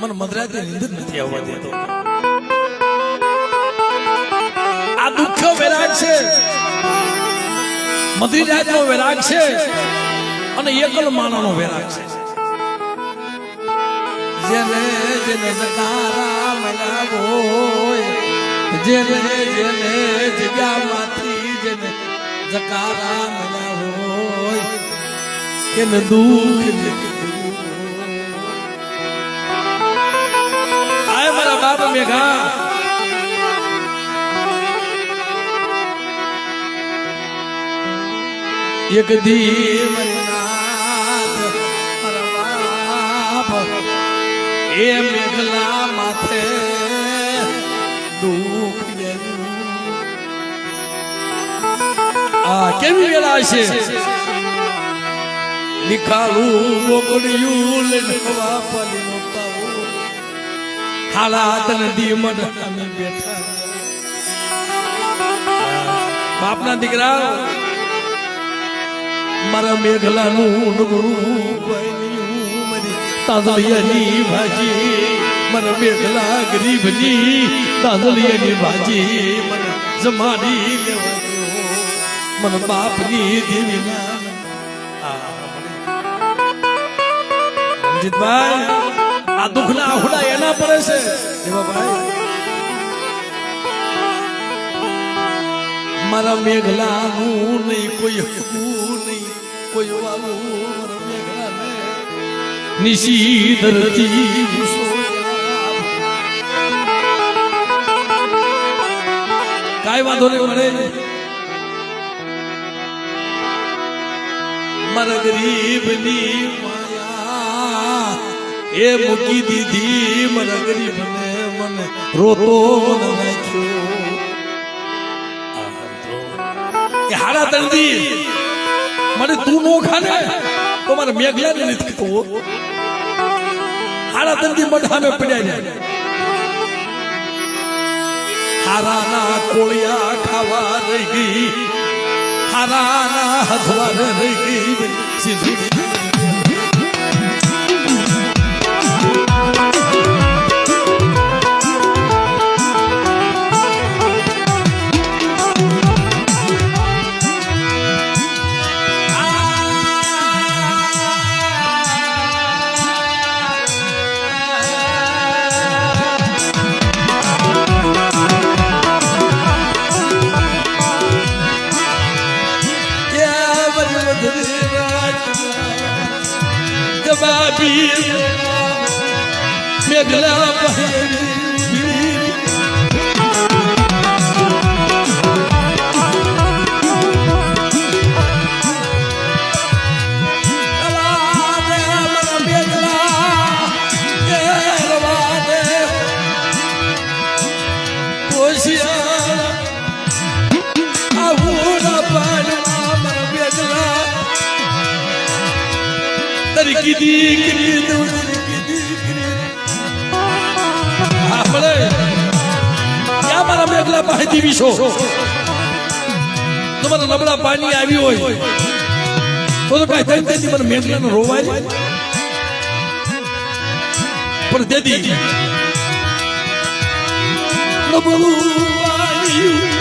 મને મધરાતે નીંદર નથી આવવા દેતો. આ દુઃખ વેરાગ છે. મધરી જાતનો વેરાગ છે. અને એકલ માનવનો વેરાગ છે. જેને જેને જગારા મનાવો જેને જેને જગ્યામાંથી જેને જકારા મનાવો કે દુઃખ બાપ મેઘા એક દી મરનાથ મારા બાપ એ મેઘલા માથે દુઃખ. આ કેવી વેળા છે નિખાળું મોકલ્યું પાલીનો પાઉં. હાલાત નદી મઢ અમે બેઠા બાપના દીકરા, મારા મેઘલાનું મારી તાંદળિયાની ભાજી મને મેઘલા ગરીબની તાંદળિયાની ભાજી મને જમાડી. મને બાપની દેવીના રણજીતભાઈ આ દુઃખના આહુડા એના પડે છે. મારા મેઘલાનું નહીં, કોઈ હકું નહીં, કોઈ વાલું મારા મેઘલાને. નિશી ધરતી કાંઈ વાંધો નહીં મળે મારા ગરીબની માયા એ મૂકી દીધી મરગરી મને મને રોતો નાખ્યો. હાડા તંદી મને તું નો ખાને, તો મારે મેઘલા ને નથી ખાવો હારા તંદી મઢામે પડ્યા જાય હારાના કોળિયા ખાવા રહી ગઈ, હારાના હથવા રહી ગઈ મેઘલા પહેરી પાસે છો તમારા નબળા પાણી આવી હોય. તો તો કાંઈ થઈ તેથી મને મેઘલાને રોવાય પણ દેદી નબળું આવ્યું.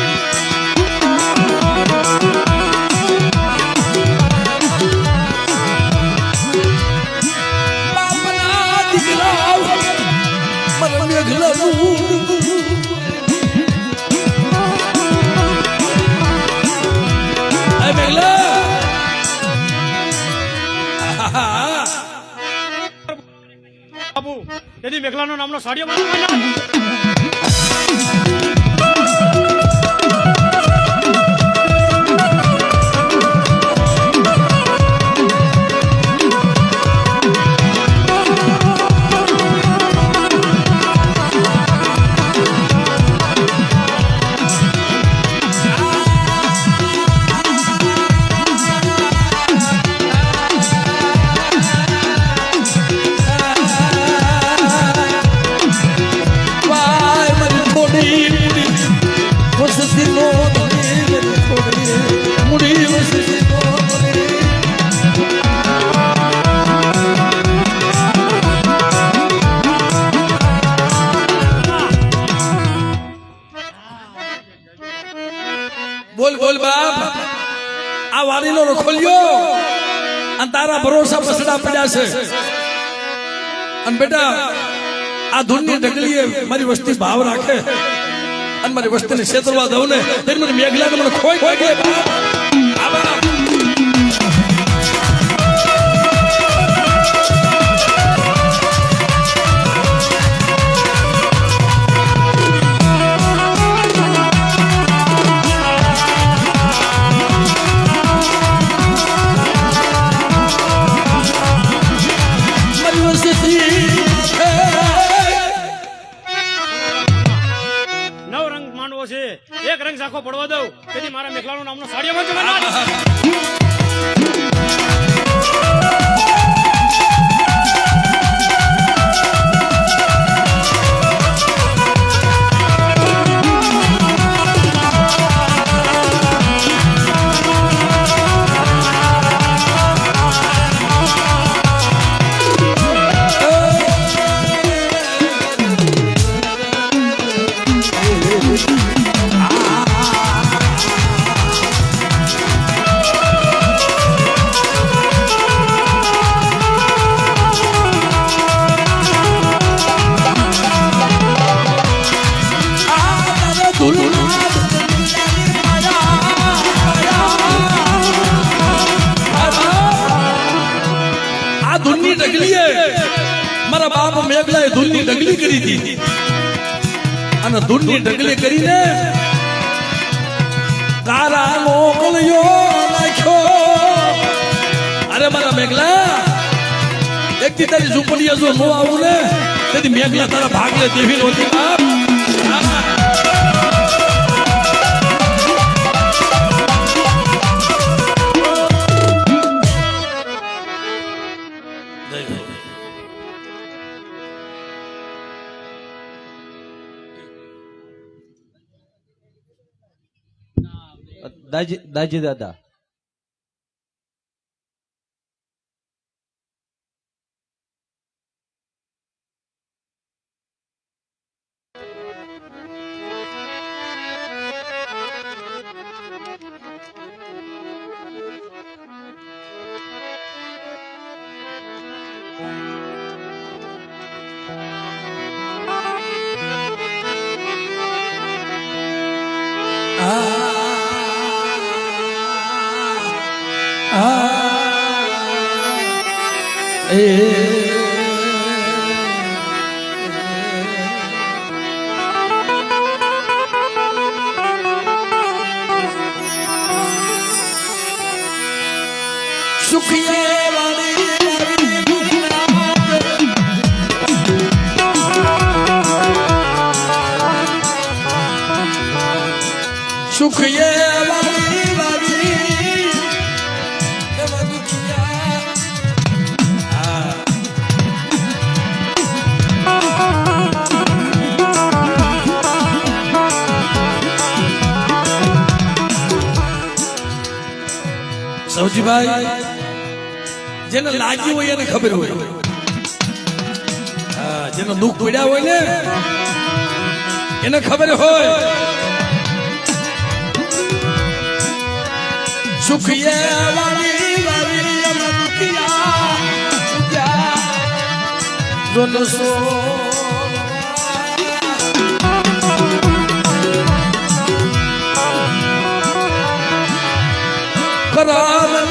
તેથી મેઘલાનો નામનો સાડીઓ બોલ બોલ બાપ. આ વાડીનો રખોલ્યો. અને તારા ભરોસા પસડા પડ્યા છે. અને બેટા, આ ધૂનની ઢગલીએ મારી વસ્તી ભાવ રાખે. અને મારી વસ્તીને છેતરવા દઉં ને. મને મેઘલા મને ખોઈ ખોઈ ગયે બાપ છે. એક રંગ ઝાંખો પડવા દઉં. તેથી મારા મેઘલાનો નામનો સાડીઓમાં ઢગલી કરી દીધી અને ધૂળની ઢગલી કરીને તારા મોકલ્યો નાખ્યો. અરે મારા મેઘલા એક થી તારી ઝૂંપડીએ જો નો આવું ને, તેથી મેઘલા તારા ભાગલે દેવી નહોતી દાજી દાજી દાદા. જેને લાગ્યું હોય એને ખબર હોય. જેને દુઃખ પડ્યા હોય ને, એને ખબર હોય. જોનો સો કરાવની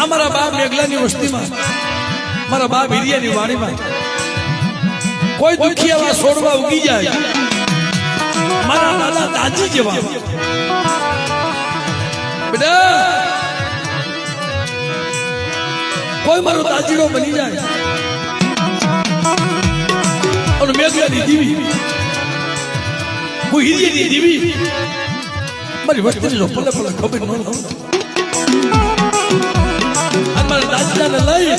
મારા મારા બા ભીરિયાની વાણીમાં કોઈ દુખી જાય. મારા દાદા દાજી જેવા. બેટા, કોઈ મારો દાજીડો બની જાય. અને મેઘલાની દીવી. હું હિરિયાની દીવી મારી વસ્તીની પલે પલે ખબર ન હોય. અને મારા દાદીદાને લઈ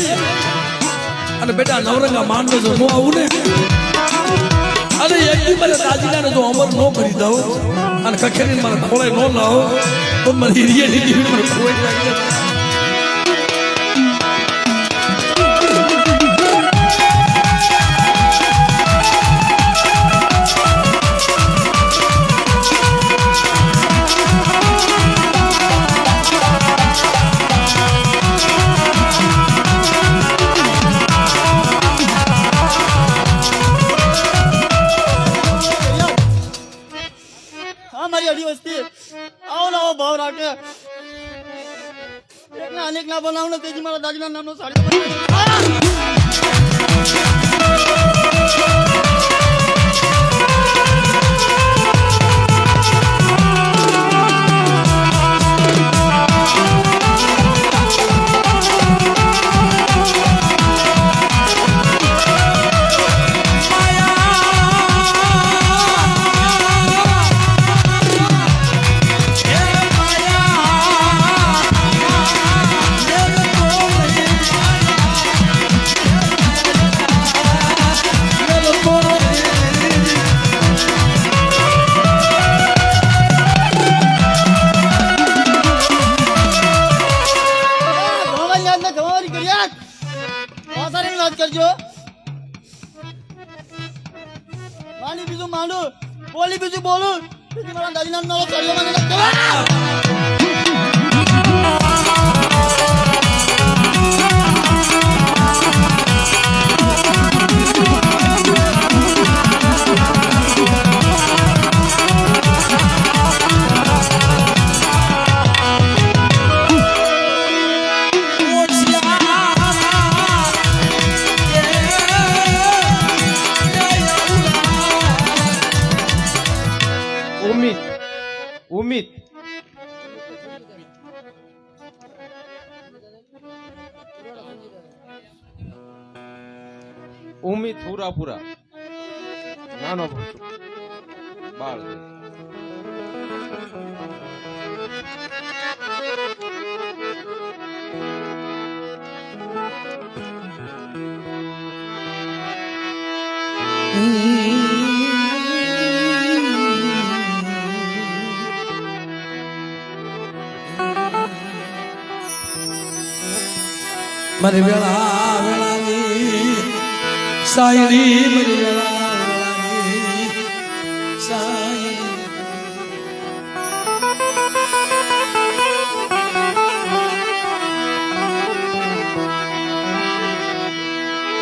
અને બેટા નવરંગા માનવે જો નો આવું ને. અને એકદી મારા દાદીદાને જો અમર નો કરી દઉં અને કખેરી મારા ખોળે નો લાવો, તો મારી હિરિયાની દીવી મને ખોઈ તેથી મારા દાદીના નામનો ઉમિત હુરાપુરા નાનો ભણતો બાળ છે. મારી વેળા વેળાની સાયરી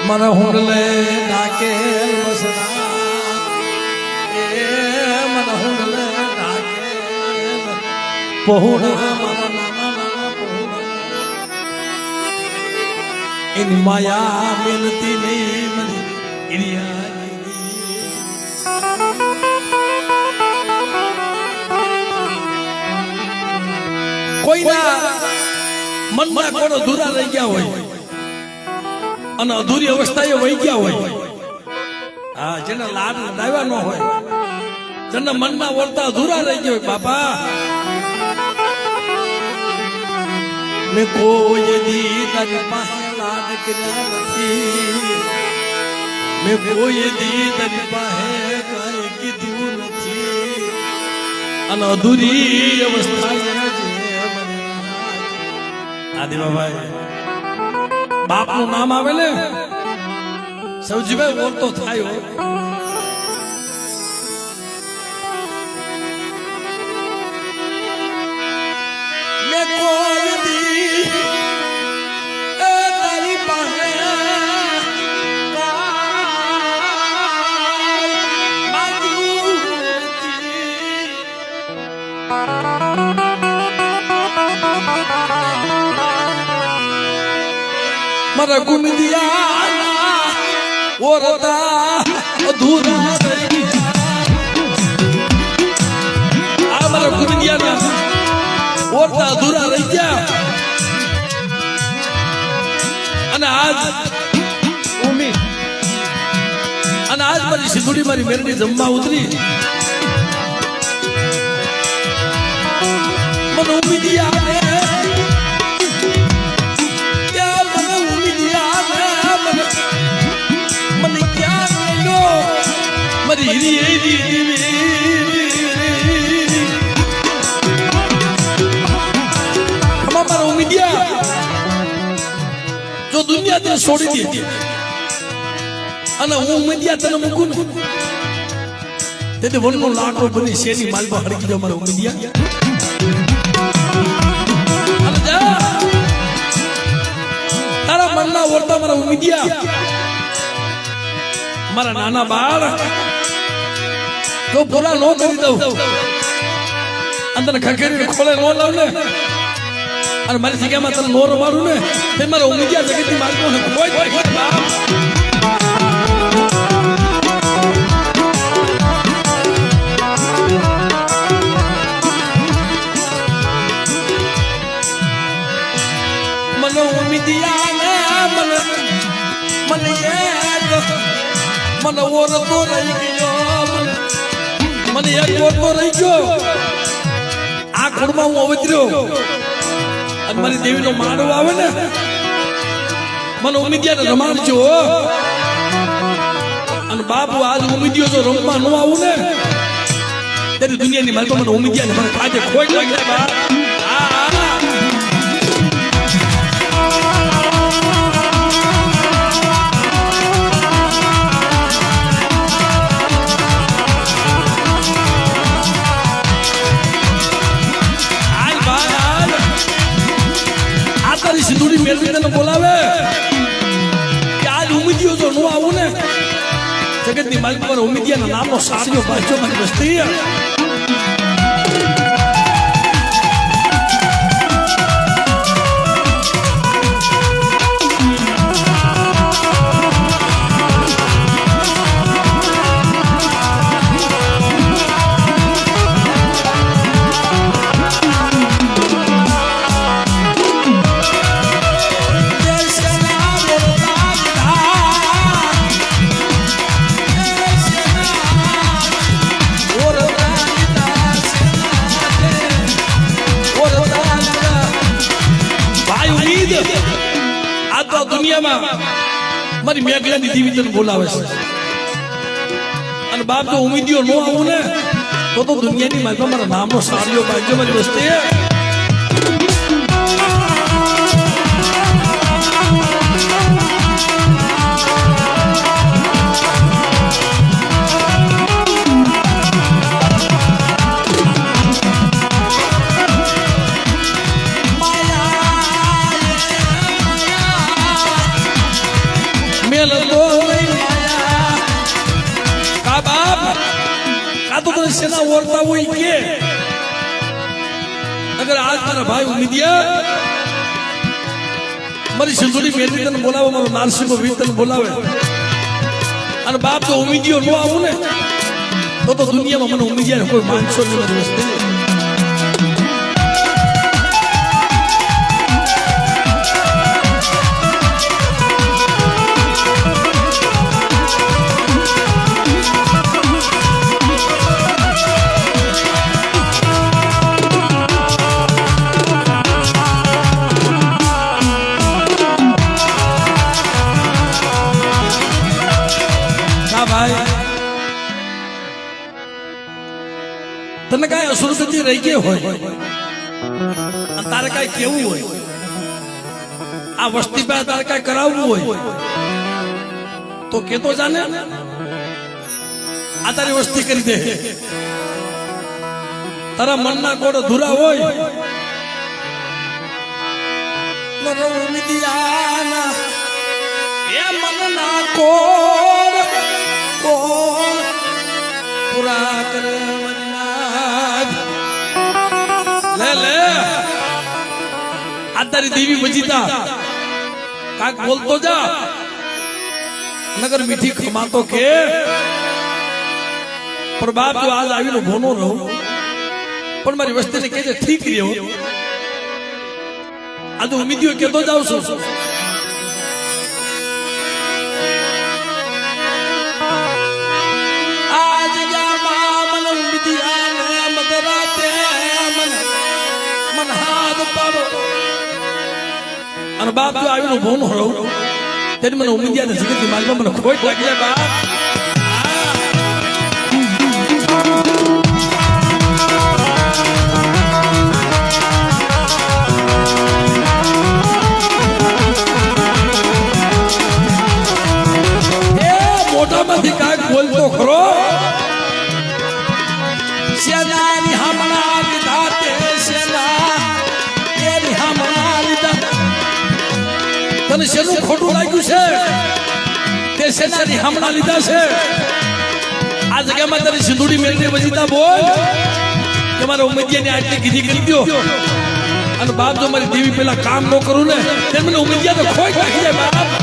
મારા હુંડલે નાકે મસરા એ મારા હુંડલે નાકે પહોળા મારા એની માયા મિલતી નહીં મને ઇરિયા કોઈના મનમાં કોનો અધૂરા રહી ગયા હોય અને અધૂરી અવસ્થાએ વહી ગયા હોય હા જેને લાડ લડાવ્યા ન હોય જેના મનમાં વર્તા અધૂરા રહી ગયા હોય બાપા ને કોઈ દી તારી પાસે કર્યા મેં કોઈ દી તારી કાંઈ કીધું નથી અને અધૂરી અવસ્થા આદિમાભાઈ બાપનું નામ આવે ને સૌજીભાઈ ઓળતો થાય હો. અને આજ આજ મારી સિંધુડી મારી મેરડી જમવા ઉતરી. મને ઉમીદી તારા મનના વર્તા મારા ઉમેદિયા. મારા નાના બાળ જો પૂરા નો કરી દઉં અંદર ખખેરી ખોલે નો લાવ ને અને મારી જગ્યામાં તને નો રમાડું ને તે મારે ઉમિયા જગતની માર્ગો ને કોઈ. મને ઉમદ્યા ને મને મને મને ઓરતો રહી ગયો મને એક ઓરતો રહી ગયો. આ કુળમાં હું અવતર્યો અને મારી દેવીનો માડો આવે ને, મને ઉમીદિયા ને રમાડજો અને બાપુ આજ ઉમેદ્યો જો રમવા ન આવું ને. ત્યારે દુનિયાની મારી તો મને ઉમીદિયા ને મને આજે ખોટ લાગી બા. તને બોલાવે. કે આજ ઉમીદ્યો તો નો આવું ને, જગતની માલિક પર ઉમીદિયાના નામનો સાસરીઓ બાજ્યો મને વસ્તી. દુનિયામાં મારી મેઘલા દેવી વિતર બોલાવે છે. અને બાપ તો ઉમીદીઓ નો આવું ને, તો તો દુનિયાની મારી મારા નામનો સારીઓ બાજ્યો મારી વસ્તી ઓરતા હોય કે? અગર આજ તારા ભાઈ ઉમેદિયા, મારી સિંધુડી મેરી તને બોલાવે, મારો નારસિંહ વીર તને બોલાવે. અને બાપ તો ઉમેદિયો ન આવું ને, તો તો દુનિયામાં મને ઉમેદિયા કોઈ માનસો નહીં, મારી વસ્તી. કાંઈ રહી ગઈ હોય. તારે કઈ કેવું હોય? આ વસ્તી પાસે તારે કઈ કરાવવું હોય? તો કેતો જાને, આ તારી વસ્તી કરી દે. તારા મનના કોડ ધુરા હોય. એ મનના કોડ કોડ પૂરા કરે. તારી દેવી વજીતા. કાક બોલતો જા. નગર મીઠી ખમાતો કે. પણ બાપ જો આજ આવીને ભોનો રહો. પણ મારી વસ્તીને કહેજે ઠીક રહ્યો. આજે ઉમેદીઓ કેતો જાઉં છું. આજ અને બાપ જો આવીને ભોનો રહું. તેને મને ઉમીદિયા ને જગતની માર્ગમાં મને ખોટ લાગી જાય બાપ. એ મોઢામાંથી કાંઈક બોલતો ખરો. તને શેનું ખોટું લાગ્યું છે? તે શેનાની હમણાં લીધા છે? આ જગ્યામાં તને સિંધુડી મેળવી વજીતા બોલ, કે મારા ઉમેદિયાની આટલી કીધી કરી દો અને બાપ જો મારી દેવી પેલા કામ ન કરું ને, તે મને ઉમેદિયા તો ખોઈ નાખી જાય, બાપ.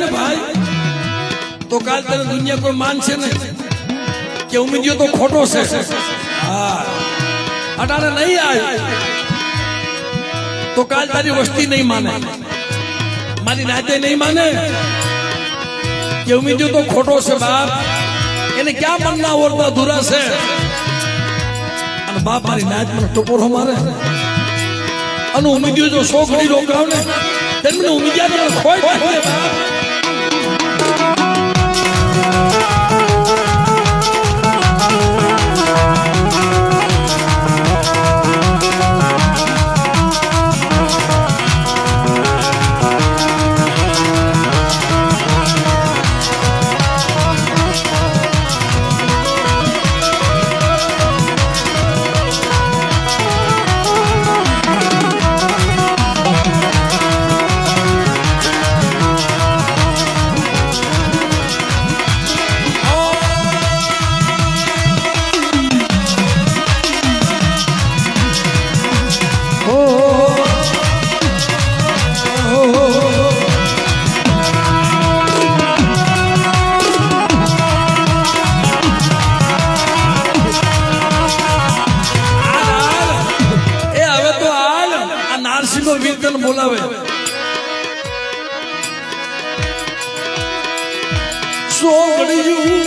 ને ભાઈ, તો કાલ તને દુનિયા કોઈ માનશે ને કે ઉમેદિયો તો ખોટો છે. હા. નહીં આવે. તો કાલ તારી વસ્તી નહીં માને. મારી નાતે નહીં માને? કે ઉમેદિયો તો ખોટો છે બાપ. એને ક્યાં મનના ઓરતા ધુરા છે? અને બાપ મારી નાત મને ટપોરો મારે. અને ઉમેદ્યો જો સો ઘડી રોકાવ ને તેમને ઉમેદ્યા ખોઈ બાપ Beijo!